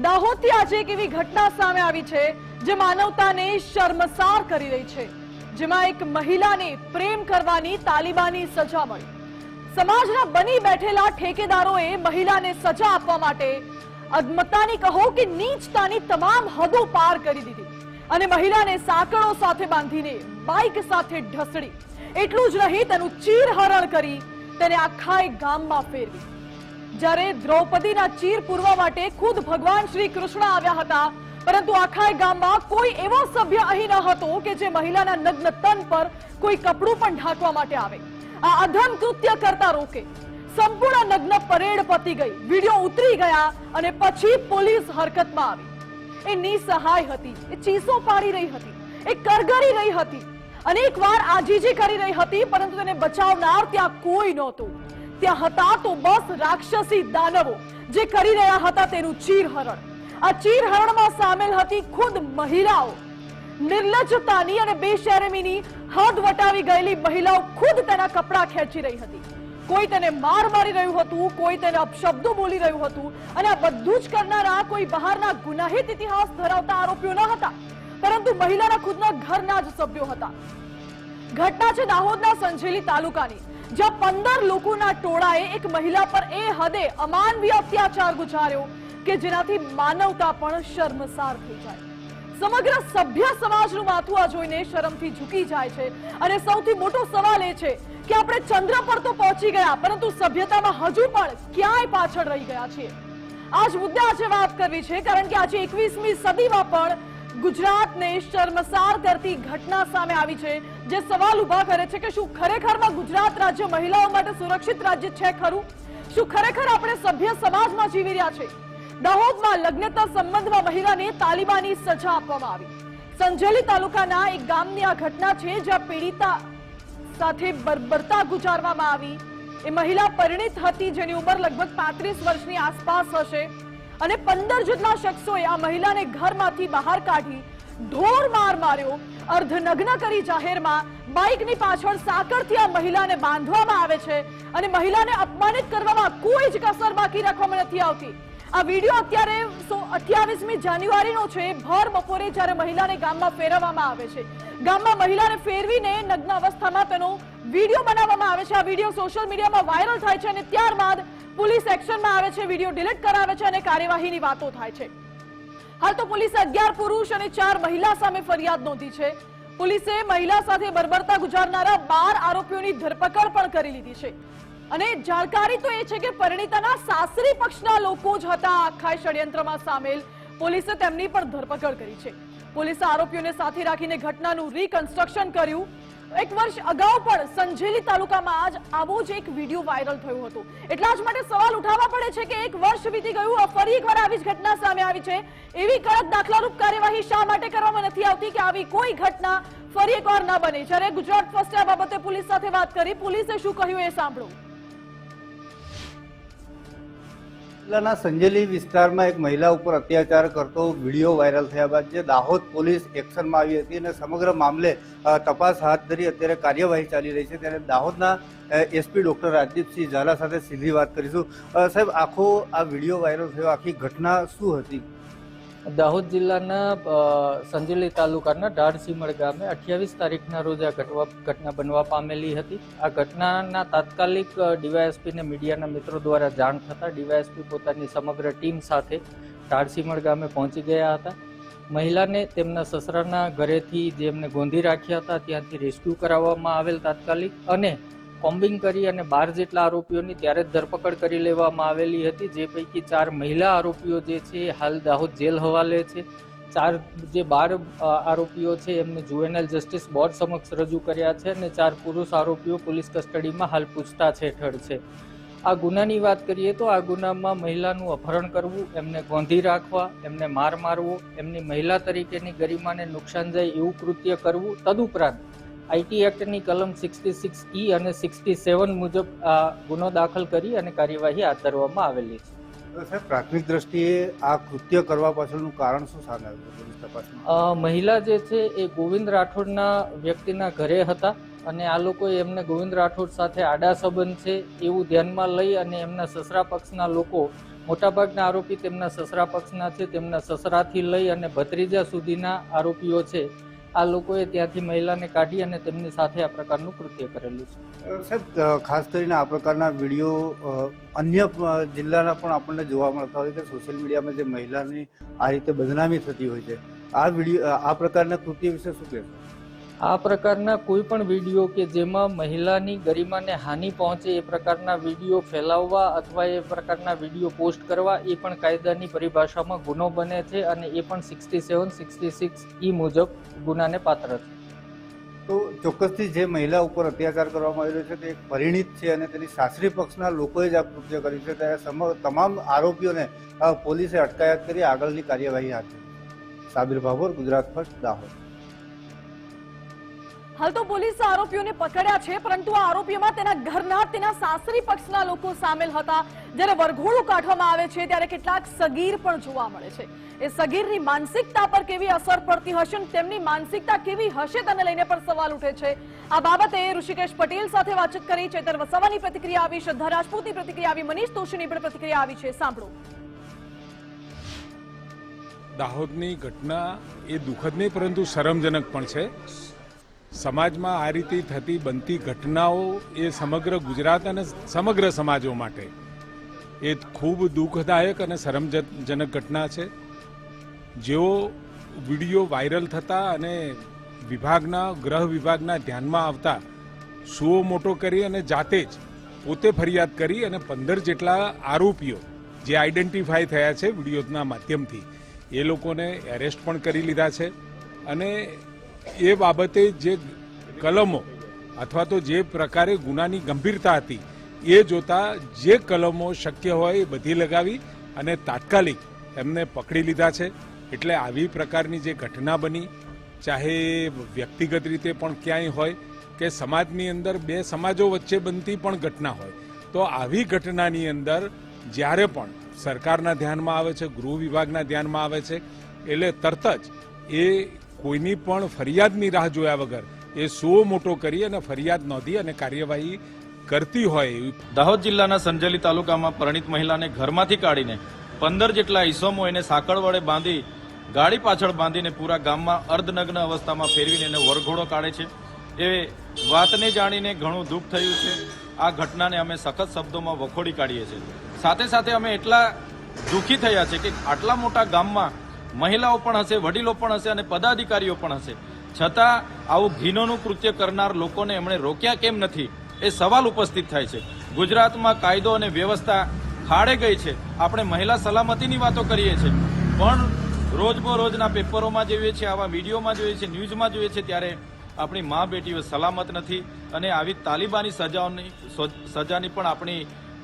દાહોદથી આજે એક એવી ઘટના સામે આવી છે જે માનવતાને શર્મસાર કરી રહી છે, જેમાં એક મહિલાને પ્રેમ કરવાની તાલિબાની સજા મળી. સમાજના બની બેઠેલા ઠેકેદારોએ મહિલાને સજા આપવા માટે અદમતાની કહો કે નીચતાની તમામ હદો પાર કરી દીધી અને મહિલાને સાંકળો સાથે બાંધીને બાઇક સાથે ઢસડી. એટલું જ નહીં, તેનું ચીરહરણ કરી તેને આખા ગામમાં ફેરવી. જ્યારે દ્રૌપદીના ચીર પૂરવા માટે ખુદ ભગવાન શ્રી કૃષ્ણ આવ્યા હતા. પરંતુ આખા ગામમાં કોઈ એવો સભ્ય અહીં ન હતો કે જે મહિલાના નગ્ન તન પર કોઈ કપડું પણ ઢાંકવા માટે આવે. આ અધમ કૃત્ય કરતા રોકે. સંપૂર્ણ નગ્ન પરેડ પતી ગઈ. વીડિયો ઉતરી ગયા અને પછી પોલીસ હરકતમાં આવી. એ નિસહાય હતી. એ ચીસો પાડી રહી હતી. એ કરગરી રહી હતી. અનેકવાર આજીજી કરી રહી હતી, પરંતુ તેને બચાવનાર ત્યાં કોઈ નહોતું. ત્યાં હતા તો બસ રાક્ષસી દાનવો જે કરી રહ્યા હતા તેનું ચીરહરણ. આ ચીરહરણમાં સામેલ હતી ખુદ મહિલાઓ. નિર્લજ્જતાની અને બેશરમીની હદ વટાવી ગયેલી મહિલાઓ ખુદ તેના કપડાં ખેંચી રહી હતી. કોઈ તેને માર મારી રહ્યું હતું, કોઈ તેને અપશબ્દો બોલી રહ્યું હતું અને આ બધું જ કરનારા કોઈ બહારના ગુનાહિત ઇતિહાસ ધરાવતા આરોપીઓ ન હતા. પરંતુ મહિલાના ખુદના ઘરના જ સભ્યો હતા. ઘટના છે દાહોદના સંજેલી તાલુકાની. જ્યાં પંદર લોકોના ટોળાએ એક મહિલા પર એ હદે અમાનવીય અત્યાચાર ગુજાર્યો કે જેનાથી માનવતા પણ શર્મસાર થઈ જાય. સમગ્ર સભ્ય સમાજનું માથું આ જોઈને શરમથી ઝૂકી જાય છે અને સૌથી મોટો સવાલ એ છે કે આપણે ચંદ્ર પર તો પહોંચી ગયા, પરંતુ સભ્યતામાં હજુ પણ ક્યાંય પાછળ રહી ગયા છીએ? આ જ મુદ્દે આજે વાત કરવી છે, કારણ કે આજે એકવીસમી સદીમાં પણ ગુજરાતને શર્મસાર કરતી ઘટના સામે આવી છે જે સવાલ ઊભા કરે છે કે શું ખરેખરમાં ગુજરાત રાજ્ય મહિલાઓ માટે સુરક્ષિત રાજ્ય છે ખરું? શું ખરેખર આપણે સભ્ય સમાજમાં જીવી રહ્યા છે? દાહોદમાં લગ્નતા સંબંધમાં મહિલાને તાલિબાની સજા આપવામાં આવી. સંજેલી તાલુકાના એક ગામની આ ઘટના છે જ્યાં પીડિતા સાથે બર્બરતા ગુજારવામાં આવી. એ મહિલા પરિણીત હતી જેની ઉંમર લગભગ પાંત્રીસ વર્ષની આસપાસ હશે. અને પંદર જેટલા શખ્સોએ આ મહિલાને ઘરમાંથી બહાર કાઢી ઢોર માર માર્યો. અર્ધનગ્ન કરી જાહેરમાં બાઇકની પાછળ સાકરથી આ મહિલાને બાંધવામાં આવે છે અને મહિલાને અપમાનિત કરવામાં કોઈ જ કસર બાકી રાખવામાં નથી આવતી. આ વીડિયો અત્યારે અઠ્યાવીસમી જાન્યુઆરીનો છે. ભર બપોરે જ્યારે મહિલાને ગામમાં ફેરવવામાં આવે છે. ગામમાં મહિલાને ફેરવીને નગ્ન અવસ્થામાં તેનો વીડિયો બનાવવામાં આવે છે. આ વીડિયો સોશિયલ મીડિયામાં વાયરલ થાય છે અને ત્યારબાદ પોલીસ એક્શનમાં આવે છે, વીડિયો ડિલીટ કરાવે છે અને કાર્યવાહીની વાતો થાય છે. હાલ તો પોલીસે અગિયાર પુરુષ અને ચાર મહિલા સામે ફરિયાદ નોંધી છે. પોલીસે મહિલા સાથે બરબરતા ગુજારનારા બાર આરોપીઓની ધરપકડ પણ કરી લીધી છે. અને જાણકારી તો એ છે કે પરિણીતાના સાસરી પક્ષના લોકો જ હતા આખા ષડયંત્રમાં સામેલ. પોલીસે તેમની પણ ધરપકડ કરી છે. પોલીસે આરોપીઓને સાથે રાખીને ઘટનાનું રિકન્સ્ટ્રક્શન કર્યું. એક વર્ષ અગાઉ પણ સંજેલી તાલુકામાં જ આવો જ એક વીડિયો વાયરલ થયો હતો. એટલા જ માટે સવાલ ઉઠાવવા પડે છે કે એક વર્ષ વીતી ગયું ફરી એકવાર આવી જ ઘટના સામે આવી છે. એવી કડક દાખલારૂપ કાર્યવાહી શા માટે કરવામાં નથી આવતી કે આવી કોઈ ઘટના ફરી એકવાર ન બને? જ્યારે ગુજરાત ફર્સ્ટે આ બાબતે પોલીસ સાથે વાત કરી, પોલીસે શું કહ્યું એ સાંભળો. જિલ્લાના સંજેલી વિસ્તારમાં એક મહિલા ઉપર અત્યાચાર કરતો વીડિયો વાયરલ થયા બાદ જે દાહોદ પોલીસ એક્શનમાં આવી હતી અને સમગ્ર મામલે તપાસ હાથ ધરી અત્યારે કાર્યવાહી ચાલી રહી છે. ત્યારે દાહોદના એસપી ડોક્ટર રાજદીપસિંહ ઝાલા સાથે સીધી વાત કરીશું. સાહેબ, આખો આ વીડિયો વાયરલ થયો, આખી ઘટના શું હતી? દાહોદ જિલ્લાના સંજેલી તાલુકાના ઢાળસીમળ ગામે અઠ્યાવીસ તારીખના રોજ આ ઘટવા, ઘટના બનવા પામેલી હતી. આ ઘટનાના તાત્કાલિક ડીવાયએસપીને મીડિયાના મિત્રો દ્વારા જાણ થતાં ડીવાયએસપી પોતાની સમગ્ર ટીમ સાથે ઢાળસીમળ ગામે પહોંચી ગયા હતા. મહિલાને તેમના સસરાના ઘરેથી જે એમને ગોંધી રાખ્યા હતા, ત્યાંથી રેસ્ક્યુ કરાવવામાં આવેલ તાત્કાલિક અને કોમ્બિંગ કરી અને બાર જેટલા આરોપીઓની ત્યારે જ ધરપકડ કરી લેવામાં આવેલી હતી. જે પૈકી ચાર મહિલા આરોપીઓ જે છે હાલ દાહોદ જેલ હવાલે છે. ચાર જે બાર આરોપીઓ છે, એમને જુએનએલ જસ્ટિસ બોર્ડ સમક્ષ રજૂ કર્યા છે અને ચાર પુરુષ આરોપીઓ પોલીસ કસ્ટડીમાં હાલ પૂછતાછ હેઠળ છે. આ ગુનાની વાત કરીએ તો આ ગુનામાં મહિલાનું અપહરણ કરવું, એમને ગોંધી રાખવા, એમને માર મારવો, એમની મહિલા તરીકેની ગરિમાને નુકસાન જાય એવું કૃત્ય કરવું, તદુપરાંત આઈટી એક્ટની કલમ સિક્સટી સિક્સ ઈ અને સિક્સટી સેવન મુજબ આ ગુનો દાખલ કરી અને કાર્યવાહી હાથ ધરવામાં આવેલી છે. સાહેબ પ્રાથમિક દ્રષ્ટિએ આ કૃત્ય કરવા પાછળનું કારણ શું સામે આવ્યું પોલીસ તપાસમાં? મહિલા જે છે એ ગોવિંદ રાઠોડના વ્યક્તિના ઘરે હતા અને આ લોકોએ એમને ગોવિંદ રાઠોડ સાથે આડા સંબંધ છે એવું ધ્યાનમાં લઈ અને એમના સસરા પક્ષના લોકો મોટાભાગના આરોપી તેમના સસરા પક્ષના છે તેમના સસરાથી લઈ અને ભત્રીજા સુધીના આરોપીઓ છે આ લોકોએ ત્યાંથી મહિલાને કાઢી અને તેમની સાથે આ પ્રકારનું કૃત્ય કરેલું છે. સાહેબ ખાસ કરીને આ પ્રકારના વીડિયો અન્ય જિલ્લાના પણ આપણને જોવા મળતા હોય કે સોશિયલ મીડિયામાં જે મહિલાની આ રીતે બદનામી થતી હોય છે. આ વીડિયો આ પ્રકારના કૃત્ય વિશે શું કહેશો? આ પ્રકારના કોઈ પણ વીડિયો કે જેમાં મહિલાની ગરિમાને હાનિ પહોંચે એ પ્રકારના વીડિયો ફેલાવવા અથવા એ પ્રકારના વીડિયો પોસ્ટ કરવા એ પણ કાયદાની પરિભાષામાં ગુનો બને છે અને એ પણ sixty seven sixty six E મુજબ ગુનાને પાત્ર છે. તો ચોક્કસથી જે મહિલા ઉપર અત્યાચાર કરવામાં આવેલો છે તે એક પરિણિત છે અને તેની સાસરી પક્ષના લોકોએ જ આ કૃત્ય કર્યું છે. ત્યારે તમામ આરોપીઓને પોલીસે અટકાયત કરી આગળની કાર્યવાહી હાથ ધરી. સાબિર ભાભોર, ગુજરાત ફર્સ્ટ, દાહોદ. હાલ તો પોલીસે આરોપીઓને પકડ્યા છે, પરંતુ આ આરોપીઓમાં તેના ઘરના, તેના સાસરી પક્ષના લોકો સામેલ હતા. જ્યારે વરઘોડું કાઢવામાં આવે છે, ત્યારે કેટલાક સગીર પણ જોવા મળે છે. એ સગીરની માનસિકતા પર કેવી અસર પડતી હશે તેમની માનસિકતા કેવી હશે તેને લઈને પણ સવાલ ઉઠે છે. આ બાબતે ઋષિકેશ પટેલ સાથે વાતચીત કરી ચેતર વસાવાની પ્રતિક્રિયા આવી, શ્રદ્ધા રાજપૂતની પ્રતિક્રિયા આવી, મનીષ દોશીની પણ પ્રતિક્રિયા આવી છે. સાંભળો. દાહોદની ઘટના એ દુઃખદ નહીં, પરંતુ શરમજનક પણ છે. સમાજમાં આ રીતે થતી બનતી ઘટનાઓ એ સમગ્ર ગુજરાત અને સમગ્ર સમાજો માટે એ ખૂબ દુઃખદાયક અને શરમજનક ઘટના છે. જેઓ વીડિયો વાયરલ થતા અને વિભાગના, ગ્રહ વિભાગના ધ્યાનમાં આવતા સુઓ મોટો કરી અને જાતે જ પોતે ફરિયાદ કરી અને પંદર જેટલા આરોપીઓ જે આઈડેન્ટિફાય થયા છે વિડીયોના માધ્યમથી, એ લોકોને એરેસ્ટ પણ કરી લીધા છે. અને એ બાબતે જે કલમો અથવા તો જે પ્રકારે ગુનાની ગંભીરતા હતી, એ જોતા જે કલમો શક્ય હોય એ બધી લગાવી અને તાત્કાલિક એમને પકડી લીધા છે. એટલે આવી પ્રકારની જે ઘટના બની, ચાહે વ્યક્તિગત રીતે પણ ક્યાંય હોય કે સમાજની અંદર બે સમાજો વચ્ચે બનતી પણ ઘટના હોય, તો આવી ઘટનાની અંદર જ્યારે પણ સરકારના ધ્યાનમાં આવે છે, ગૃહ વિભાગના ધ્યાનમાં આવે છે, એટલે તરત જ એ કોઈની પણ ફરિયાદની રાહ જોયા વગર એ સો મોટો કરી અને ફરિયાદ નોંધી અને કાર્યવાહી કરતી હોય દાહોદ જિલ્લાના સંજેલી તાલુકામાં પરણિત મહિલાને ઘરમાંથી કાઢીને પંદર જેટલા ઈસમો એને સાંકળ વડે બાંધી ગાડી પાછળ બાંધીને પૂરા ગામમાં અર્ધનગ્ન અવસ્થામાં ફેરવીને એને વરઘોડો કાઢે છે. એ વાતને જાણીને ઘણું દુઃખ થયું છે. આ ઘટનાને અમે સખત શબ્દોમાં વખોડી કાઢીએ છીએ. સાથે સાથે અમે એટલા દુઃખી થયા છે કે આટલા મોટા ગામમાં મહિલાઓ પણ હશે, વડીલો પણ હશે અને પદાધિકારીઓ પણ હશે. છતાં આવું ઘીનોનું કૃત્ય કરનાર લોકોને એમણે રોક્યા કેમ નથી એ સવાલ ઉપસ્થિત થાય છે. ગુજરાતમાં કાયદો અને વ્યવસ્થા ખાડે ગઈ છે. આપણે મહિલા સલામતીની વાતો કરીએ છીએ. પણ રોજબરોજના પેપરોમાં જોઈએ છીએ આવા વિડીયોમાં જોઈએ છીએ ન્યૂઝમાં જોઈએ છીએ ત્યારે આપણી મા બેટીઓ સલામત નથી અને આવી તાલિબાની સજાઓની સજાની પણ આપણી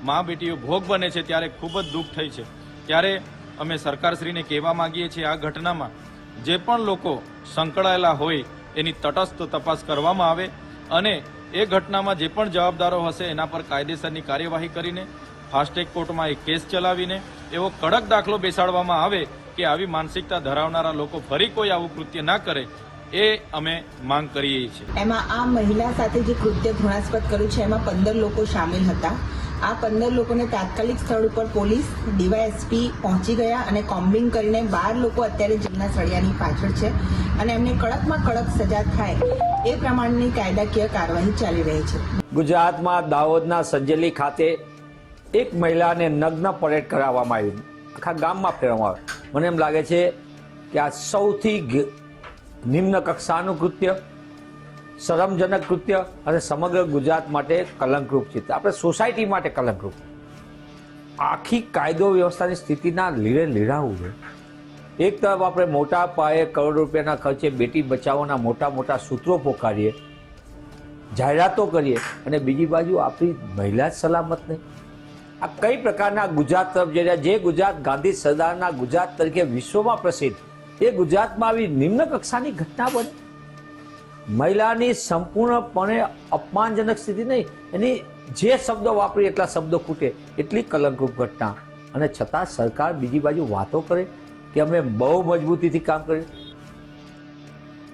મા બેટીઓ ભોગ બને છે, ત્યારે ખૂબ જ દુઃખ થઈ છે. ત્યારે અમે સરકારશ્રીને કહેવા માંગીએ છીએ આ ઘટનામાં જે પણ લોકો સંકળાયેલા હોય એની તટસ્થ તપાસ કરવામાં આવે અને એ ઘટનામાં જે પણ જવાબદારો હશે એના પર કાયદેસરની કાર્યવાહી કરીને ફાસ્ટેગ કોર્ટમાં એક કેસ ચલાવીને એવો કડક દાખલો બેસાડવામાં આવે કે આવી માનસિકતા ધરાવનારા લોકો ફરી કોઈ આવું કૃત્ય ના કરે એ અમે માંગ કરીએ છીએ. એમાં આ મહિલા સાથે જે કૃત્ય ઘૃણાસ્પદ કર્યું છે એમાં પંદર લોકો સામેલ હતા. આ પંદર લોકોને તાત્કાલિક સ્થળ ઉપર પોલીસ ડીવાયએસપી પહોંચી ગયા અને કોમ્બિંગ કરીને બાર લોકો અત્યારે જેમના સળિયાની પાછળ છે અને એમને કડકમાં કડક સજા થાય એ પ્રમાણની કાયદાકીય કાર્યવાહી ચાલી રહી છે. ગુજરાતમાં દાહોદના સંજેલી ખાતે એક મહિલાને નગ્ન પરેડ કરાવવામાં આવી આખા ગામમાં ફેરવવામાં આવે મને એમ લાગે છે કે આ સૌથી નિમ્ન કક્ષાનું કૃત્ય શરમજનક કૃત્ય અને સમગ્ર ગુજરાત માટે કલંકરૂપ છે. આપણે સોસાયટી માટે કલંકરૂપ. આખી કાયદો વ્યવસ્થાની સ્થિતિના લીરે લીરાવું છે. એક તરફ આપણે મોટા પાયે કરોડ રૂપિયાના ખર્ચે બેટી બચાવોના મોટા મોટા સૂત્રો પોકારીએ, જાહેરાતો કરીએ અને બીજી બાજુ આપણી મહિલા જ સલામત નહીં. આ કઈ પ્રકારના ગુજરાત તરફ જઈ રહ્યા? જે ગુજરાત ગાંધી સરદારના ગુજરાત તરીકે વિશ્વમાં પ્રસિદ્ધ એ ગુજરાતમાં આવી નિમ્ન કક્ષાની ઘટના બની. મહિલાની સંપૂર્ણપણે અપમાનજનક સ્થિતિ નહીં, એની જે શબ્દો વાપરી એટલા શબ્દો ખૂટે એટલી કલંકરૂપ ઘટના. અને છતાં સરકાર બીજી બાજુ વાતો કરે કે અમે બહુ મજબૂતીથી કામ કર્યું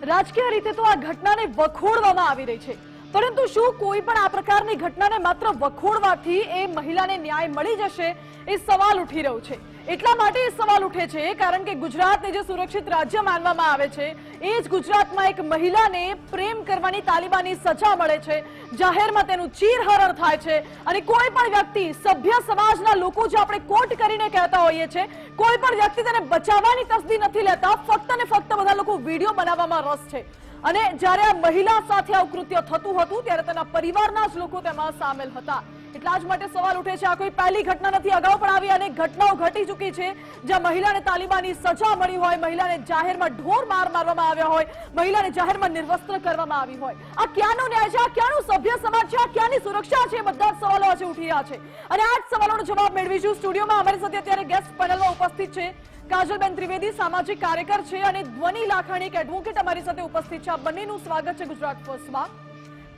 રાજકીય રીતે તો આ ઘટનાને વખોડવામાં આવી રહી છે. પરંતુ શું કોઈ પણ આ પ્રકારની ઘટનાને માત્ર વખોડવાથી એ મહિલાને ન્યાય મળી જશે એ સવાલ ઉઠી રહ્યો છે. એટલા માટે સવાલ ઉઠે છે, કારણ કે ગુજરાતને જે સુરક્ષિત રાજ્ય માનવામાં આવે છે, એ જ ગુજરાતમાં એક મહિલાને પ્રેમ કરવાની તાલિબાની સજા મળે છે. જાહેરમાં તેનું ચીરહરણ થાય છે અને કોઈ પણ વ્યક્તિ, સભ્ય સમાજના લોકો જે આપણે કોટ કરીને કહેતા હોઈએ છે કોઈ પણ વ્યક્તિ તેને બચાવવાની તસદી નથી લેતા, ફક્ત ને ફક્ત બધા લોકો વીડિયો બનાવવામાં રસ છે. અને જ્યારે આ મહિલા સાથે આવું કૃત્ય થતું હતું, ત્યારે તેના પરિવારના જ લોકો તેમાં સામેલ હતા. એટલા જ માટે સવાલ ઉઠે છે. આ કોઈ પહેલી ઘટના નથી. અગાઉ પણ આવી અનેક ઘટનાઓ ઘટી ચૂકી છે. જ્યાં મહિલાને તાલિબાની સજા મળી હોય, મહિલાને જાહેરમાં ઢોર માર મારવામાં આવ્યા હોય, મહિલાને જાહેરમાં નિર્વસ્ત્ર કરવામાં આવી હોય. આ ક્યાંનો ન્યાય છે? આ ક્યાંનું સભ્ય સમાજ છે? આ ક્યાંની સુરક્ષા છે? બધા જ સવાલો આજે ઉઠી રહ્યા છે. અને આ જ સવાલોનો જવાબ મેળવીશું સ્ટુડિયોમાં. અમારી સાથે અત્યારે ગેસ્ટ પેનલમાં ઉપસ્થિત છે કાજલબેન ત્રિવેદી, સામાજિક કાર્યકર છે અને ધ્વની લાખાણી એક એડવોકેટ અમારી સાથે ઉપસ્થિત છે. આ બંનેનું સ્વાગત છે ગુજરાત ફર્સ્ટમાં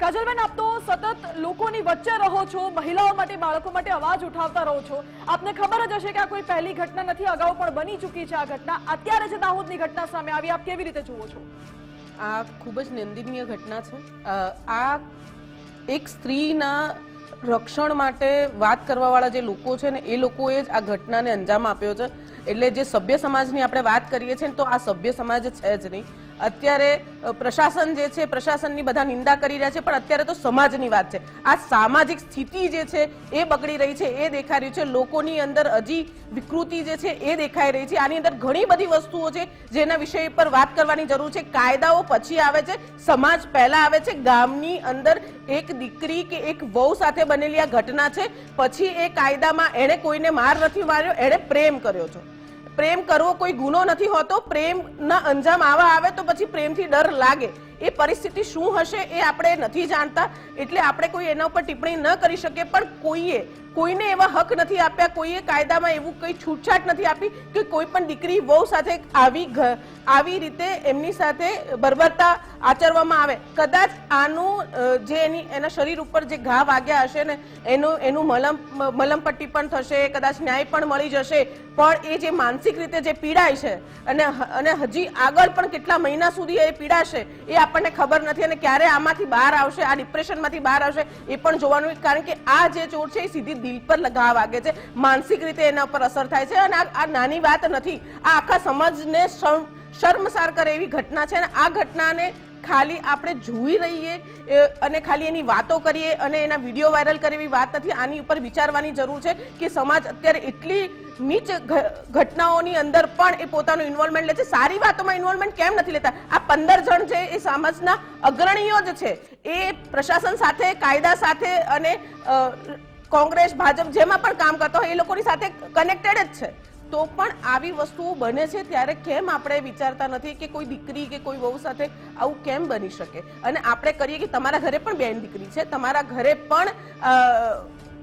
કાજલબેન, આપ તો સતત લોકોની વચ્ચે રહો છો, મહિલાઓ માટે, બાળકો માટે અવાજ ઉઠાવતા રહો છો. આપને ખબર જ હશે કે આ કોઈ પહેલી ઘટના નથી, અગાઉ પણ બની ચૂકી છે આ ઘટના. અત્યારે જે દાહોદની ઘટના સામે આવી, આપ કેવી રીતે જુઓ છો? આ ખૂબ જ નિંદનીય ઘટના છે. આ એક સ્ત્રીના રક્ષણ માટે વાત કરવાવાળા જે લોકો છે ને, એ લોકોએ જ આ ઘટનાને અંજામ આપ્યો છે. એટલે જે સભ્ય સમાજની આપણે વાત કરીએ છીએ તો આ સભ્ય સમાજ છે જ નહીં. અત્યારે પ્રશાસન જે છે, પ્રશાસનની બધા નિંદા કરી રહ્યા છે, પણ અત્યારે તો સમાજની વાત છે. આ સામાજિક સ્થિતિ જે છે, એ બગડી રહી છે, એ દેખાઈ રહ્યું છે. લોકોની અંદર હજી વિકૃતિ જે છે, એ દેખાઈ રહી છે. આની અંદર ઘણી બધી વસ્તુઓ છે, જેના વિષય પર વાત કરવાની જરૂર છે. કાયદાઓ પછી આવે છે. સમાજ પહેલા આવે છે. ગામની અંદર એક દીકરી કે એક વહુ સાથે બનેલી આ ઘટના છે. પછી એ કાયદામાં એણે કોઈને માર નથી માર્યો, એણે પ્રેમ કર્યો છે. પ્રેમ કરવો કોઈ ગુનો નથી હોતો, પ્રેમના અંજામ આવા આવે તો પછી પ્રેમથી ડર લાગે. એ પરિસ્થિતિ શું હશે એ આપણે નથી જાણતા. એટલે આપણે કોઈ એના ઉપર ટિપ્પણી ન કરી શકીએ, પણ કોઈએ, કોઈને એવા હક નથી આપ્યા, કોઈએ કાયદામાં એવું કઈ છૂટછાટ નથી આપી કે કોઈ પણ દીકરી વહુ સાથે આવી આવી રીતે એમની સાથે બર્બરતા આચરવામાં આવે. કદાચ આનું જે એની, એના શરીર ઉપર જે ઘા વાગ્યા હશે ને, એનું એનું મલમ મલમપટ્ટી પણ થશે, કદાચ ન્યાય પણ મળી જશે, પણ એ જે માનસિક રીતે જે પીડાય છે, અને અને હજી આગળ પણ કેટલા મહિના સુધી એ પીડાશે, એ આપણને ખબર નથી અને ક્યારે આમાંથી બહાર આવશે, આ ડિપ્રેશનમાંથી બહાર આવશે, એ પણ જોવાનું કારણ કે આ જે ચોર છે એ સીધી દિલ પર લગાવ વાગે છે. માનસિક રીતે એના પર અસર થાય છે અને આ આ નાની વાત નથી. આ આખા સમાજને શર્મસાર કરે એવી ઘટના છે અને આ ઘટનાને ખાલી આપણે જોઈ રહીએ અને ખાલી એની વાતો કરીએ અને એના વીડિયો વાયરલ કરે એવી વાત નથી. આની ઉપર વિચારવાની જરૂર છે કે સમાજ અત્યારે એટલી નીચ ઘટનાઓની અંદર પણ એ પોતાનું ઇન્વોલ્વમેન્ટ લે છે. સારી વાતોમાં ઇન્વોલ્વમેન્ટ કેમ નથી લેતા? આ પંદર જણ છે એ સમાજના અગ્રણીઓ જ છે. એ પ્રશાસન સાથે, કાયદા સાથે અને કોંગ્રેસ, ભાજપ જેમાં પણ કામ કરતા હોય એ લોકોની સાથે કનેક્ટેડ જ છે. તો પણ આવી વસ્તુઓ બને છે, ત્યારે કેમ આપણે વિચારતા નથી કે કોઈ દીકરી કે કોઈ વહુ સાથે આવું કેમ બની શકે? અને આપણે કરીએ કે તમારા ઘરે પણ બેન દીકરી છે, તમારા ઘરે પણ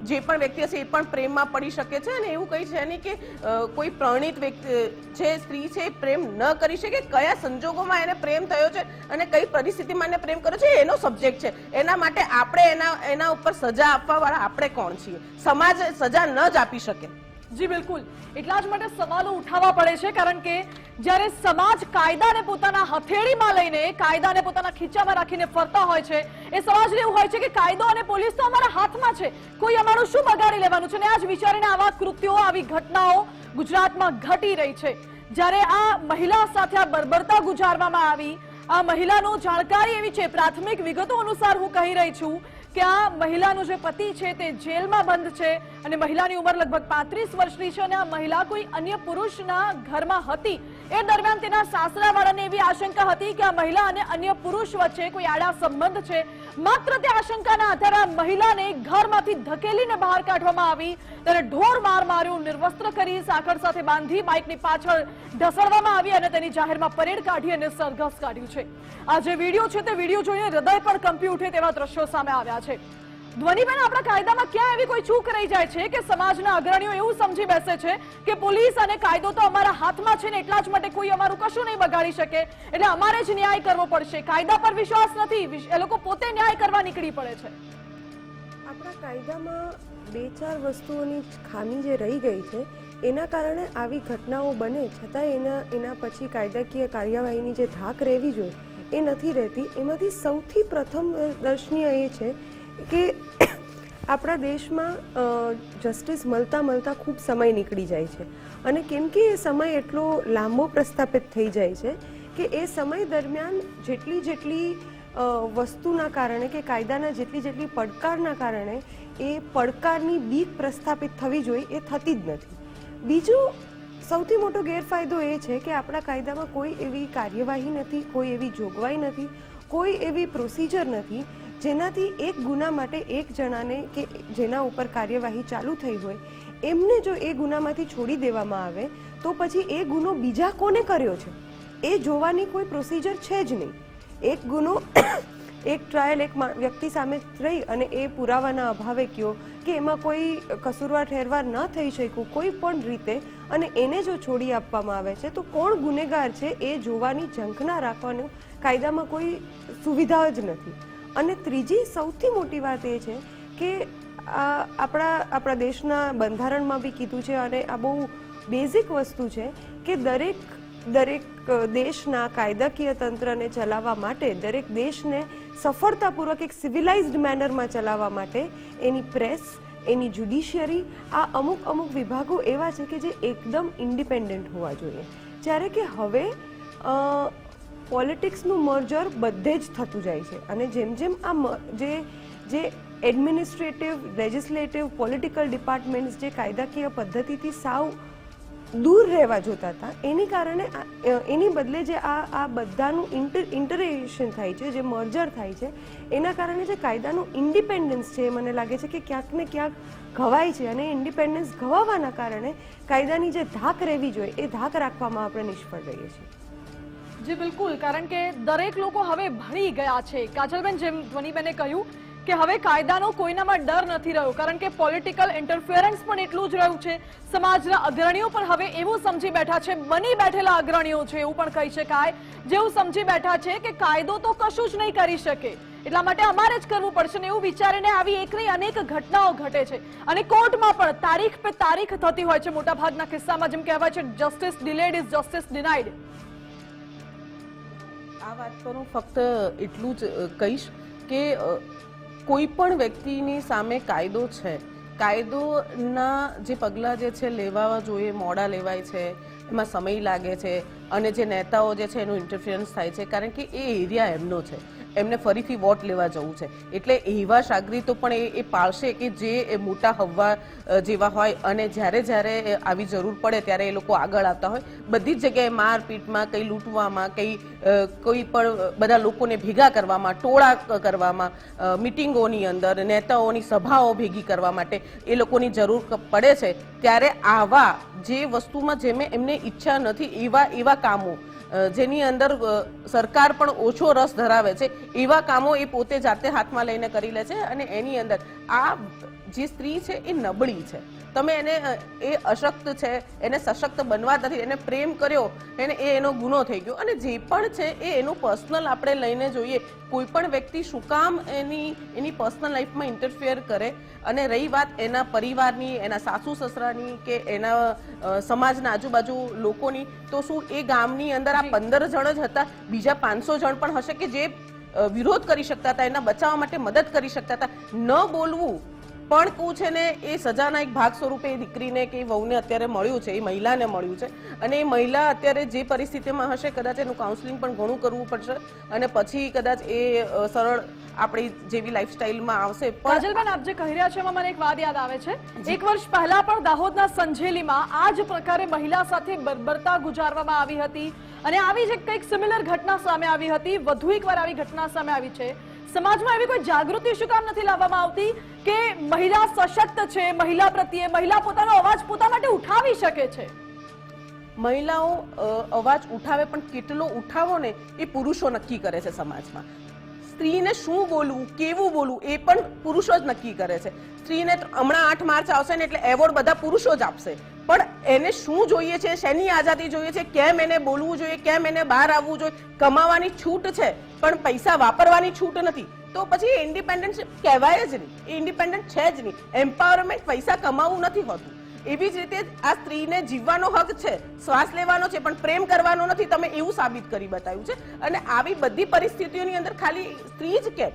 જે પણ વ્યક્તિ હશે એ પણ પ્રેમમાં પડી શકે છે અને એવું કંઈ છે નહીં કે કોઈ પ્રણિત વ્યક્તિ છે, સ્ત્રી છે પ્રેમ ન કરી શકે. કયા સંજોગોમાં એને પ્રેમ થયો છે અને કઈ પરિસ્થિતિમાં એને પ્રેમ કર્યો છે એનો સબ્જેક્ટ છે. એના માટે આપણે એના એના ઉપર સજા આપવા વાળા આપણે કોણ છીએ? સમાજ સજા ન જ આપી શકે. જી, બિલકુલ. એટલા જ માટે સવાલો ઉઠાવવા પડે છે, કારણ કે જ્યારે સમાજ કાયદાને પોતાના હથેળીમાં લઈને કાયદાને પોતાના ખીચામાં રાખીને ફરતા હોય છે, એ સમાજને એવું હોય છે કે કાયદો અને પોલીસ તો અમારા હાથમાં છે. કોઈ અમારું શું બગાડી લેવાનું છે? અને આજ વિચારીને આવા કૃત્યો, આવી ઘટનાઓ ગુજરાતમાં ઘટી રહી છે. જ્યારે આ મહિલા સાથે આ બર્બરતા ગુજારવામાં આવી, આ મહિલાનો જાણકારી એવી છે. પ્રાથમિક વિગતો અનુસાર હું કહી રહી છું કે આ મહિલાનો જે પતિ છે તે જેલમાં બંધ છે અને મહિલાની ઉંમર લગભગ પાંત્રીસ વર્ષની છે અને આ મહિલા કોઈ અન્ય પુરુષના ઘરમાં હતી. એ દરમિયાન તેના સાસરાવાળાને એવી આશંકા હતી કે આ મહિલા અને અન્ય પુરુષ વચ્ચે કોઈ આડા સંબંધ છે. માત્ર તે આશંકાના આધારે આ મહિલાને ઘરમાંથી ધકેલીને બહાર કાઢવામાં આવી. તેને ઢોર માર માર્યો, નિર્વસ્ત્ર કરી, સાંકળ સાથે બાંધી, બાઇકની પાછળ ઢસડવામાં આવી અને તેની જાહેરમાં પરેડ કાઢી અને સરઘસ કાઢ્યું છે. આ જે વીડિયો છે તે વીડિયો જોઈને હૃદય પણ કંપી ઉઠે તેવા દ્રશ્યો સામે આવ્યા છે. ધ્વનિબેન, આપણા કાયદામાં ક્યાં એવી કોઈ ચૂક રહી જાય છે કે સમાજના અગ્રણીઓ એવું સમજી બેસે છે કે પોલીસ અને કાયદો તો અમારા હાથમાં છે ને એટલા જ માટે કોઈ અમારું કશું નહીં બગાડી શકે? એટલે અમારે જ ન્યાય કરવો પડશે. કાયદા પર વિશ્વાસ નથી. એ લોકો પોતે ન્યાય કરવા નીકળી પડે છે. આપણા કાયદામાં બે ચાર વસ્તુઓની ખામી જે રહી ગઈ છે, એના કારણે આવી ઘટનાઓ બને. છતાં એના એના પછી કાયદાકીય કાર્યવાહીની જે ધાક રહેવી જોઈએ, એ નથી રહેતી. એમાંથી સૌથી પ્રથમ દર્શનીય એ છે કે આપણા દેશમાં જસ્ટિસ મળતા મળતા ખૂબ સમય નીકળી જાય છે. અને કેમ કે એ સમય એટલો લાંબો પ્રસ્થાપિત થઈ જાય છે કે એ સમય દરમિયાન જેટલી જેટલી વસ્તુના કારણે કે કાયદાના જેટલી જેટલી પડકારના કારણે એ પડકારની બીક પ્રસ્થાપિત થવી જોઈએ એ થતી જ નથી. બીજું સૌથી મોટો ગેરફાયદો એ છે કે આપણા કાયદામાં કોઈ એવી કાર્યવાહી નથી, કોઈ એવી જોગવાઈ નથી, કોઈ એવી પ્રોસિજર નથી જેનાથી એક ગુના માટે એક જણાને કે જેના ઉપર કાર્યવાહી ચાલુ થઈ હોય, એમને જો એ ગુનામાંથી છોડી દેવામાં આવે, તો પછી એ ગુનો બીજા કોને કર્યો છે? એ જોવાની કોઈ પ્રોસિજર છે જ નહીં. એક ગુનો, એક ટ્રાયલ એક વ્યક્તિ સામે રહી અને એ પુરાવાના અભાવે કયો કે એમાં કોઈ કસૂરવાર ઠેરવાર ન થઈ શક્યું, કોઈ પણ રીતે, અને એને જો છોડી આપવામાં આવે છે, તો કોણ ગુનેગાર છે એ જોવાની ઝંખના રાખવાનું કાયદામાં કોઈ સુવિધા જ નથી. અને ત્રીજી સૌથી મોટી વાત એ છે કે આ આપણા આપણા દેશના બંધારણમાં બી કીધું છે અને આ બહુ બેઝિક વસ્તુ છે કે દરેક દરેક દેશના કાયદાકીય તંત્રને ચલાવવા માટે, દરેક દેશને સફળતાપૂર્વક એક સિવિલાઇઝ્ડ મેનરમાં ચલાવવા માટે એની પ્રેસ એની જ્યુડિશિયરી આ અમુક અમુક વિભાગો એવા છે કે જે એકદમ ઇન્ડિપેન્ડન્ટ હોવા જોઈએ. જ્યારે કે હવે પોલિટિક્સનું મર્જર બધે જ થતું જાય છે. અને જેમ જેમ આ જે જે એડમિનિસ્ટ્રેટિવ લેજિસ્લેટિવ પોલિટિકલ ડિપાર્ટમેન્ટ્સ જે કાયદાકીય પદ્ધતિથી સાવ દૂર રહેવા જોતા હતા, એની કારણે એની બદલે જે આ આ બધાનું ઇન્ટર ઇન્ટરેશન થાય છે, જે મર્જર થાય છે, એના કારણે જે કાયદાનું ઇન્ડિપેન્ડન્સ છે મને લાગે છે કે ક્યાંક ને ક્યાંક ઘવાય છે. અને ઇન્ડિપેન્ડન્સ ઘવાવાના કારણે કાયદાની જે ધાક રહેવી જોઈએ, એ ધાક રાખવામાં આપણે નિષ્ફળ રહીએ છીએ. જી, બિલકુલ. કારણ કે દરેક લોકો હવે ભણી ગયા છે. કાજલબેન, જેમ ધ્વનિબેને કહ્યું કે હવે કાયદાનો કોઈનામાં ડર નથી રહ્યો, કારણ કે પોલિટિકલ ઇન્ટરફિયરન્સ પણ એટલું જ રહ્યું છે. સમાજના અગ્રણીઓ પણ હવે એવું સમજી બેઠા છે, બની બેઠેલા અગ્રણીઓ છે, એવું પણ કહી શકાય. જેવું સમજી બેઠા છે કે કાયદો તો કશું જ નહીં કરી શકે. એટલા માટે અમારે જ કરવું પડશે ને એવું વિચારીને આવી એકની અનેક ઘટનાઓ ઘટે છે. અને કોર્ટમાં પણ તારીખ પે તારીખ થતી હોય છે મોટાભાગના કિસ્સામાં, જેમ કહેવાય છે justice delayed is justice denied આ વાત પર હું ફક્ત એટલું જ કહીશ કે કોઈ પણ વ્યક્તિની સામે કાયદો છે, કાયદોના જે પગલાં જે છે લેવા જોઈએ, મોડા લેવાય છે, એમાં સમય લાગે છે, અને જે નેતાઓ જે છે, એનું ઇન્ટરફિયરન્સ થાય છે, કારણ કે એ એરિયા એમનો છે. એમને ફરીથી વોટ લેવા જવું છે. એટલે એવા સાગરીતો પણ એ પાળશે કે જે મોટા હવા જેવા હોય અને જ્યારે જ્યારે આવી જરૂર પડે ત્યારે એ લોકો આગળ આવતા હોય. બધી જ જગ્યાએ મારપીટમાં, કંઈ લૂંટવામાં, કંઈ કોઈ પણ બધા લોકોને ભેગા કરવામાં, ટોળા કરવામાં મિટિંગોની અંદર, નેતાઓની સભાઓ ભેગી કરવા માટે એ લોકોની જરૂર પડે છે. ત્યારે આવા જે વસ્તુમાં જેમે એમને ઈચ્છા નથી, એવા એવા કામો જેની અંદર સરકાર પણ ઓછો રસ ધરાવે છે, એવા કામો એ પોતે જાતે હાથમાં લઈને કરી લે છે અને એની અંદર આ જે સ્ત્રી છે એ નબળી છે. તમે એને એ અશક્ત છે એને સશક્ત બનવા નથી એને પ્રેમ કર્યો એને એ એનો ગુનો થઈ ગયો. અને જે પણ છે એ એનું પર્સનલ આપણે લઈને જોઈએ. કોઈ પણ વ્યક્તિ શું કામ એની એની પર્સનલ લાઈફમાં ઇન્ટરફિયર કરે અને રહી વાત એના પરિવારની એના સાસુ સસરાની કે એના સમાજના આજુબાજુ લોકોની તો શું એ ગામની અંદર આ પંદર જણ જ હતા? બીજા પાંચસો જણ પણ હશે કે જે વિરોધ કરી શકતા હતા એના બચાવવા માટે મદદ કરી શકતા હતા? ન બોલવું પણ કહું છે ને એ સજાના એક ભાગ સ્વરૂપે એ દીકરીને કે એ વહુને અત્યારે મળ્યું છે એ મહિલાને મળ્યું છે. અને એ મહિલા અત્યારે જે પરિસ્થિતિમાં હશે કદાચ એનું કાઉન્સિલિંગ પણ ઘણું કરવું પડશે. અને પછી કદાચ એ સરળ આપણી જેવી લાઈફસ્ટાઈલમાં આવશે. પણ કાજલબેન આપ જે કહી રહ્યા છો એમાં મને એક વાત યાદ આવે છે. એક વર્ષ પહેલા પણ દાહોદના સંજેલીમાં આ જ પ્રકારે મહિલા સાથે બર્બરતા ગુજારવામાં આવી હતી. અને આવી જ એક કંઈક સિમિલર ઘટના સામે આવી હતી. વધુ એકવાર આવી ઘટના સામે આવી છે. સમાજમાં એવી કોઈ જાગૃતિ શું કામ નથી લાવવામાં આવતી કે મહિલા સશક્ત છે, મહિલા પ્રત્યે, મહિલા પોતાનો અવાજ પોતા માટે ઉઠાવી શકે છે? મહિલાઓ અવાજ ઉઠાવે પણ કેટલો ઉઠાવો ને એ પુરુષો નક્કી કરે છે સમાજમાં. સ્ત્રીને શું બોલવું, કેવું બોલવું એ પણ પુરુષો જ નક્કી કરે છે. સ્ત્રીને હમણાં આઠ માર્ચ આવશે ને એટલે એવોર્ડ બધા પુરુષો જ આપશે. પણ એને શું જોઈએ છે, શેની આઝાદી જોઈએ છે, કેમ એને બોલવું જોઈએ, કેમ એને બહાર આવવું જોઈએ? કમાવાની છૂટ છે, પણ પૈસા વાપરવાની છૂટ નથી. તો પછી ઇન્ડિપેન્ડન્ટ કહેવાય જ નહીં. એ ઇન્ડિપેન્ડન્ટ છે જ નહીં. એમ્પાવરમેન્ટ પૈસા કમાવું નથી હોતું. એવી જ રીતે આ સ્ત્રીને જીવવાનો હક છે, શ્વાસ લેવાનો છે, પણ પ્રેમ કરવાનો નથી. તમે એવું સાબિત કરી બતાવ્યું છે. અને આવી બધી પરિસ્થિતિઓની અંદર ખાલી સ્ત્રી જ કેમ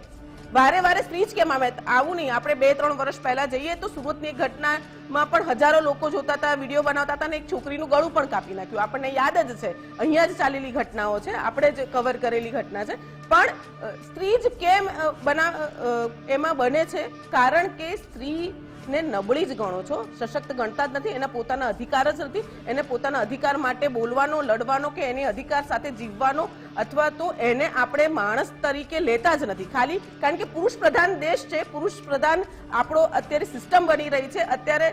વારે વારે સ્ત્રી જ કેમ આવે? આવું નહીં. આપણે બે, ત્રણ વર્ષ પહેલા જઈએ તો સુરતની એક ઘટનામાં પણ હજારો લોકો જોતા હતા, વીડિયો બનાવતા હતા અને એક છોકરીનું ગળું પણ કાપી નાખ્યું. આપણને યાદ જ છે. અહીંયા જ ચાલેલી ઘટનાઓ છે. આપણે જ કવર કરેલી ઘટના છે. પણ સ્ત્રી જ કેમ બનાવ બના એમાં બને છે? કારણ કે સ્ત્રી ને નબળી જ ગણો છો. સશક્ત ગણતા જ નથી. એના પોતાના અધિકાર જ નથી. એને પોતાના અધિકાર માટે બોલવાનો, લડવાનો કે એની અધિકાર સાથે જીવવાનો અથવા તો એને આપણે માણસ તરીકે લેતા જ નથી. ખાલી કારણ કે પુરુષ પ્રધાન દેશ છે, પુરુષ પ્રધાન આપણો અત્યારે સિસ્ટમ બની રહી છે. અત્યારે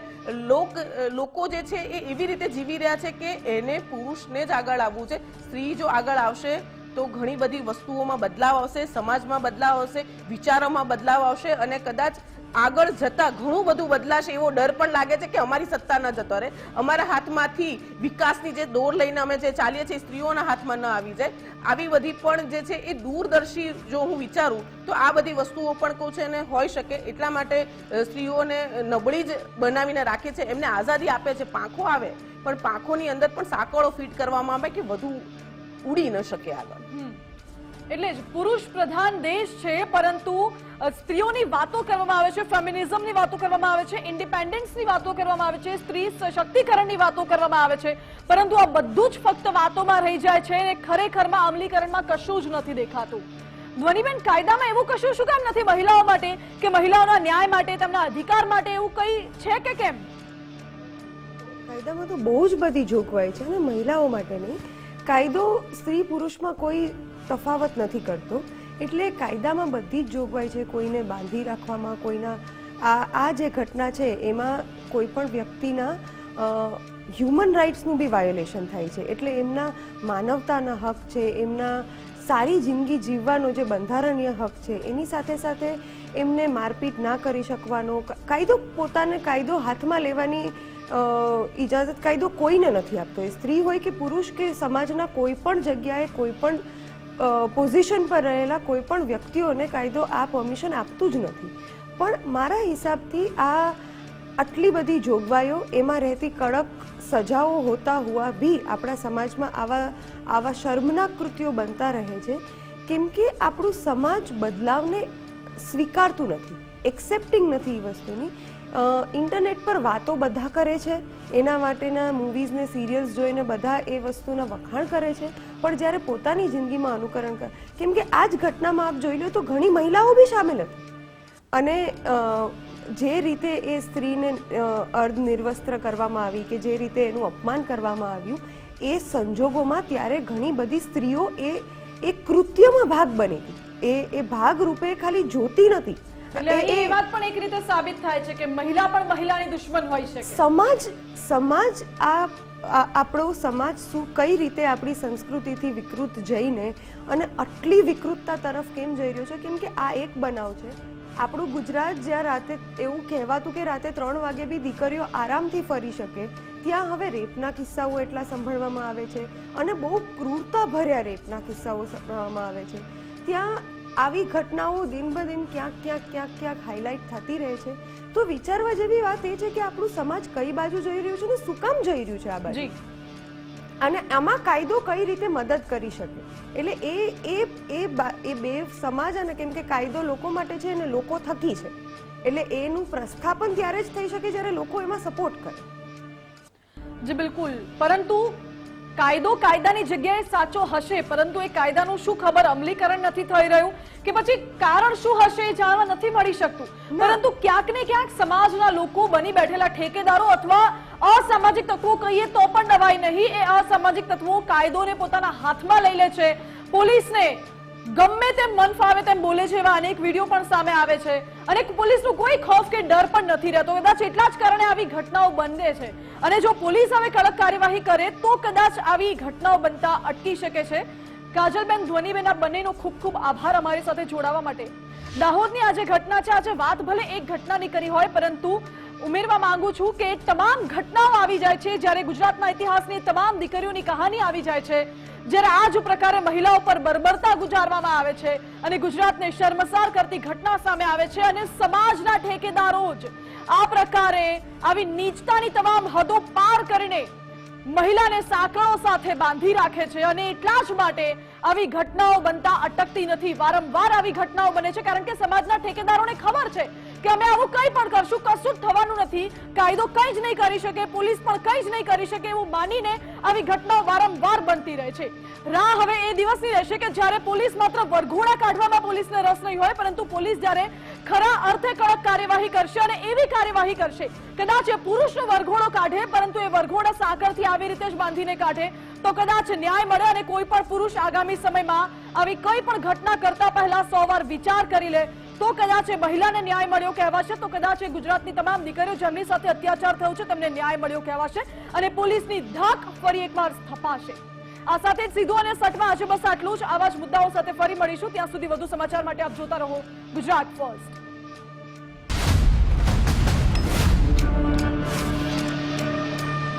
લોક, લોકો જે છે એ એવી રીતે જીવી રહ્યા છે કે એને પુરુષને જ આગળ આવવું છે. સ્ત્રી જો આગળ આવશે તો ઘણી બધી વસ્તુઓમાં બદલાવ આવશે, સમાજમાં બદલાવ આવશે, વિચારોમાં બદલાવ આવશે અને કદાચ આગળ જતા ઘણું બધું બદલાશે એવો ડર પણ લાગે છે કે અમારી સત્તા ન જતો રહે. અમારા હાથમાંથી વિકાસની જે દોર લઈને અમે જે ચાલીએ છીએ સ્ત્રીઓના હાથમાં ન આવી જાય. આવી બધી પણ જે છે એ દૂરદર્શી જો હું વિચારું, તો આ બધી વસ્તુઓ પણ કહું છે ને હોઈ શકે. એટલા માટે સ્ત્રીઓને નબળી જ બનાવીને રાખે છે. એમને આઝાદી આપે છે. પાંખો આવે, પણ પાંખોની અંદર પણ સાંકળો ફિટ કરવામાં આવે કે વધુ ઉડી ન શકે આગળ. એટલે જ પુરુષ પ્રધાન દેશ છે, પરંતુ સ્ત્રીઓની વાતો કરવામાં આવે છે, ફેમિનિઝમની વાતો કરવામાં આવે છે, ઇન્ડિપેન્ડન્સની વાતો કરવામાં આવે છે, સ્ત્રી સશક્તિકરણની વાતો કરવામાં આવે છે. પરંતુ આ બધું જ ફક્ત વાતોમાં રહી જાય છે અને ખરેખરમાં અમલીકરણમાં કશું જ નથી દેખાતું. ધ્વનિબેન, કાયદામાં એવું કશું શું કામ નથી? મહિલાઓ માટે કે મહિલાઓના ન્યાય માટે, તેમના અધિકાર માટે એવું કઈ છે કે કેમ? કાયદામાં તો બહુ જ બધી જોગવાઈ છે અને મહિલાઓ માટે નહીં કાયદો સ્ત્રી પુરુષમાં કોઈ તફાવત નથી કરતો. એટલે કાયદામાં બધી જ જોગવાઈ છે. કોઈને બાંધી રાખવામાં, કોઈના આ આ જે ઘટના છે, એમાં કોઈ પણ વ્યક્તિના હ્યુમન રાઇટ્સનું બી વાયોલેશન થાય છે. એટલે એમના માનવતાના હક છે, એમના સારી જિંદગી જીવવાનો જે બંધારણીય હક છે, એની સાથે સાથે એમને મારપીટ ના કરી શકવાનો કાયદો પોતાને કાયદો હાથમાં લેવાની ઇજાજત કાયદો કોઈને નથી આપતો. એ સ્ત્રી હોય કે પુરુષ કે સમાજના કોઈ પણ જગ્યાએ કોઈ પણ પોઝિશન પર રહેલા કોઈ પણ વ્યક્તિઓને કાયદો આ પરમિશન આપતું જ નથી. પણ મારા હિસાબથી આ આટલી બધી જોગવાઈઓ એમાં રહેતી કડક સજાઓ હોતા હુઆ બી આપણા સમાજમાં આવા આવા શર્મનાક કૃત્યો બનતા રહે છે, કેમ કે આપણું સમાજ બદલાવને સ્વીકારતું નથી એક્સેપ્ટિંગ નથી એ વસ્તુની. ઇન્ટરનેટ પર વાતો બધા કરે છે. એના માટેના મૂવીઝ ને સિરિયલ્સ જોઈને બધા એ વસ્તુના વખાણ કરે છે. પણ જ્યારે પોતાની જિંદગીમાં અનુકરણ કરે, કેમ કે આ જ ઘટનામાં આપ જોઈ લો તો ઘણી મહિલાઓ બી સામેલ હતી. અને જે રીતે એ સ્ત્રીને અર્ધ અર્ધનિર્વસ્ત્ર કરવામાં આવી કે જે રીતે એનું અપમાન કરવામાં આવ્યું, એ સંજોગોમાં ત્યારે ઘણી બધી સ્ત્રીઓ એ એ કૃત્યમાં ભાગ બની હતી એ એ ભાગ રૂપે ખાલી જોતી નથી. એટલે એ- વાત પણ એક રીતે સાબિત થાય છે કે મહિલા પણ મહિલાની દુશ્મન હોઈ શકે. સમાજ સમાજ આ આ- આપણો સમાજ શું કઈ રીતે આપણી સંસ્કૃતિથી વિકૃત જઈને અને આટલી વિકૃતતા તરફ કેમ જઈ રહ્યો છે? કેમ કે આ એક બનાવ છે. આપણું ગુજરાત જ્યાં રાતે એવું કહેવાતું કે રાતે ત્રણ વાગે બી દીકરીઓ આરામથી ફરી શકે ત્યાં હવે રેપના કિસ્સાઓ એટલા સંભળવામાં આવે છે અને બહુ ક્રૂરતા ભર્યા રેપના કિસ્સાઓ સંભળવામાં આવે છે. ત્યાં આવી ઘટનાઓ દિન બ દિન ક્યાંક ક્યાંક ક્યાંક ક્યાંક હાઇલાઇટ થતી રહે છે. તો વિચારવા જેવી વાત એ છે કે આપણું સમાજ કઈ બાજુ જઈ રહ્યું છે ને શું કામ જઈ રહ્યું છે આ બાજુ? અને આમાં કાયદો કઈ રીતે મદદ કરી શકે? એટલે એ એ એ બા- એ બે સમાજ અને કેમ કે કાયદો લોકો માટે છે અને લોકો થકી છે. એટલે એનું પ્રસ્થાપન ત્યારે જ થઈ શકે જ્યારે લોકો એમાં સપોર્ટ કરે. જી બિલકુલ. પરંતુ કાયદો કાયદાની જગ્યાએ સાચો હશે પરંતુ એ કાયદાનું શું ખબર અમલીકરણ નથી થઈ રહ્યું કે પછી કારણ શું હશે એ જાણવા નથી મળી શકતું. પરંતુ ક્યાંક ને ક્યાંક સમાજના લોકો બની બેઠેલા ઠેકેદારો અથવા અસામાજિક તત્વો કહીએ તો પણ દવાઈ નહીં. એ અસામાજિક તત્વો કાયદોને પોતાના હાથમાં લઈ લે છે. પોલીસને ગમે તેમ મન ફાવે તેમ બોલે છે એવા અનેક વીડિયો પણ સામે આવે છે. અને પોલીસનું કોઈ ખોફ કે ડર પણ નથી રહેતો. કદાચ એટલા જ કારણે આવી ઘટનાઓ બને છે. અને જો પોલીસ હવે કડક કાર્યવાહી કરે, તો કદાચ આવી ઘટનાઓ બનતા અટકી શકે છે. કાજલબેન ધ્વનીબેન, આ બંનેનો ખૂબ ખૂબ આભાર અમારી સાથે જોડાવા માટે. દાહોદની આજે ઘટના છે આજે વાત ભલે એક ઘટનાની કરી હોય, પરંતુ ઉમેરવા માંગુ છું કે તમામ ઘટનાઓ આવી જાય છે. જ્યારે ગુજરાતના ઇતિહાસની તમામ દીકરીઓની કહાની આવી જાય છે. જ્યારે આ જ પ્રકારે મહિલાઓ પર બર્બરતા ગુજારવામાં આવે છે અને ગુજરાતને શર્મસાર કરતી ઘટના સામે આવે છે અને સમાજના ઠેકેદારો જ આ પ્રકારે આવી નીચતાની તમામ હદો પાર કરીને મહિલાને સાંકળો સાથે બાંધી રાખે છે અને એટલા જ માટે આવી ઘટનાઓ બનતા અટકતી નથી. વારંવાર આવી ઘટનાઓ બને છે, કારણ કે સમાજના ઠેકેદારોને ખબર છે કે અમે આવું કંઈ પણ કરશું, કશું જ થવાનું નથી. કાયદો કંઈ જ નહીં કરી શકે, પોલીસ પણ કંઈ જ નહીં કરી શકે એવું માનીને આવી ઘટનાઓ વારંવાર બનતી રહે છે. રાહ હવે એ દિવસની રહેશે કે જ્યારે પોલીસ માત્ર વરઘોડા કાઢવામાં પોલીસને રસ નહીં હોય, પરંતુ પોલીસ જ્યારે ખરા અર્થે કડક કાર્યવાહી કરશે અને એવી કાર્યવાહી કરશે, કદાચ એ પુરુષનો વરઘોડો કાઢે, પરંતુ એ વરઘોડા સાંકળથી આવી રીતે જ બાંધીને કાઢે, તો કદાચ ન્યાય મળે અને કોઈ પણ પુરુષ આગામી સમયમાં આવી કોઈ પણ ઘટના કરતા પહેલા સો વાર વિચાર કરી લે તો કદાચ મહિલાને ન્યાય મળ્યો કહેવાશે, તો કદાચ ગુજરાતની તમામ દીકરીઓ જેમની સાથે અત્યાચાર થયો છે, તેમને ન્યાય મળ્યો કહેવાશે અને પોલીસની ધાક ફરી એકવાર સ્થપાશે. આ સાથે સીધું અને સટમાં આજે બસ આટલું જ આવા જ મુદ્દાઓ સાથે ફરી મળીશું. ત્યાં સુધી વધુ સમાચાર માટે આપ જોતા રહો ગુજરાત ફર્સ્ટ.